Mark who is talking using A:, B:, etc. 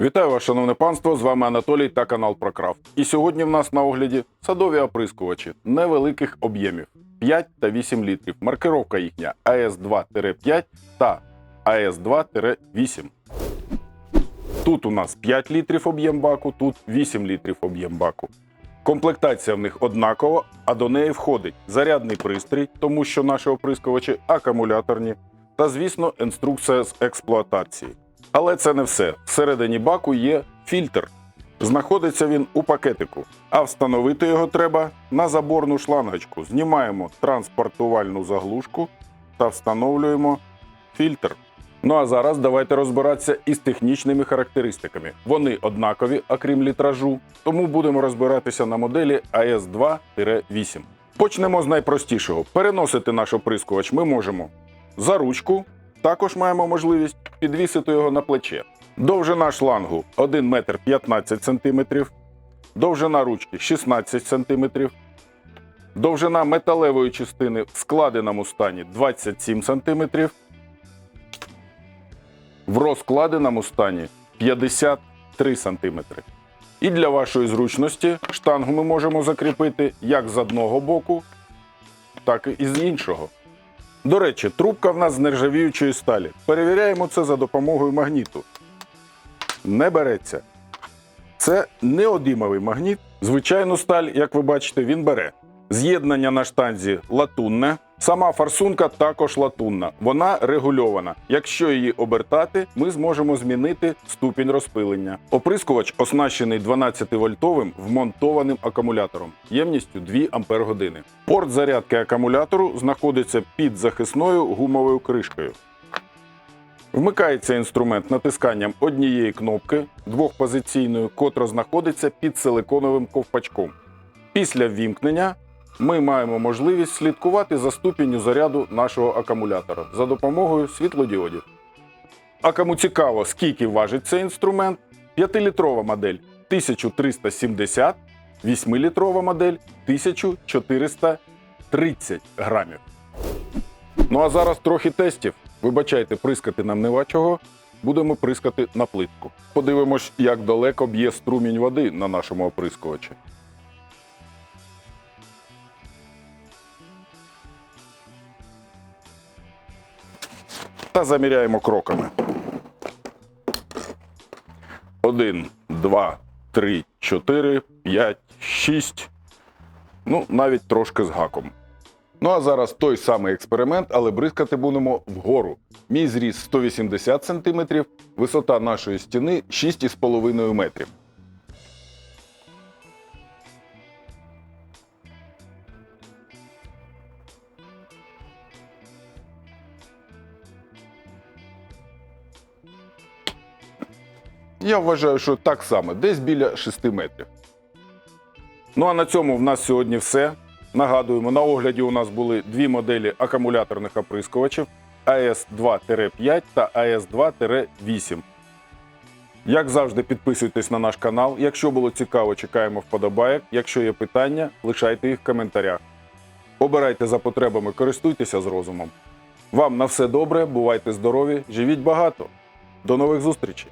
A: Вітаю вас, шановне панство! З вами Анатолій та канал Прокрафт. І сьогодні в нас на огляді садові оприскувачі невеликих об'ємів 5 та 8 літрів. Маркировка їхня АС2-5 та АС2-8. Тут у нас 5 літрів об'єм баку, тут 8 літрів об'єм баку. Комплектація в них однакова, а до неї входить зарядний пристрій, тому що наші оприскувачі акумуляторні, та, звісно, інструкція з експлуатації. Але це не все. Всередині баку є фільтр. Знаходиться він у пакетику, а встановити його треба на заборну шлангочку. Знімаємо транспортувальну заглушку та встановлюємо фільтр. Ну а зараз давайте розбиратися із технічними характеристиками. Вони однакові, окрім літражу, тому будемо розбиратися на моделі AS2-8. Почнемо з найпростішого. Переносити наш оприскувач ми можемо за ручку, також маємо можливість підвісити його на плече. Довжина шлангу 1 метр 15 см, довжина ручки 16 см, довжина металевої частини в складеному стані 27 см, в розкладеному стані 53 см. І для вашої зручності штангу ми можемо закріпити як з одного боку, так і з іншого. До речі, трубка в нас з нержавіючої сталі. Перевіряємо це за допомогою магніту. Не береться. Це неодимовий магніт. Звичайну сталь, як ви бачите, він бере. З'єднання на штанзі латунне. Сама форсунка також латунна. Вона регульована. Якщо її обертати, ми зможемо змінити ступінь розпилення. Оприскувач оснащений 12-вольтовим вмонтованим акумулятором ємністю 2 Ампер години. Порт зарядки акумулятору знаходиться під захисною гумовою кришкою. Вмикається інструмент натисканням однієї кнопки двохпозиційної, котра знаходиться під силиконовим ковпачком. Після ввімкнення ми маємо можливість слідкувати за ступінню заряду нашого акумулятора за допомогою світлодіодів. А кому цікаво, скільки важить цей інструмент, 5-літрова модель 1370, 8-літрова модель 1430 грамів. Ну а зараз трохи тестів. Вибачайте, прискати нам нема чого. Будемо прискати на плитку. Подивимось, як далеко б'є струмінь води на нашому оприскувачі. Та заміряємо кроками. Один, два, три, чотири, п'ять, шість. Ну, навіть трошки з гаком. Ну а зараз той самий експеримент, але бризкати будемо вгору. Мій зріс 180 см, висота нашої стіни 6,5 метрів. Я вважаю, що так само, десь біля 6 метрів. Ну а на цьому в нас сьогодні все. Нагадуємо, на огляді у нас були дві моделі акумуляторних оприскувачів AS2-5 та AS2-8. Як завжди, підписуйтесь на наш канал. Якщо було цікаво, чекаємо вподобайок. Якщо є питання, лишайте їх в коментарях. Обирайте за потребами, користуйтеся з розумом. Вам на все добре, бувайте здорові, живіть багато. До нових зустрічей!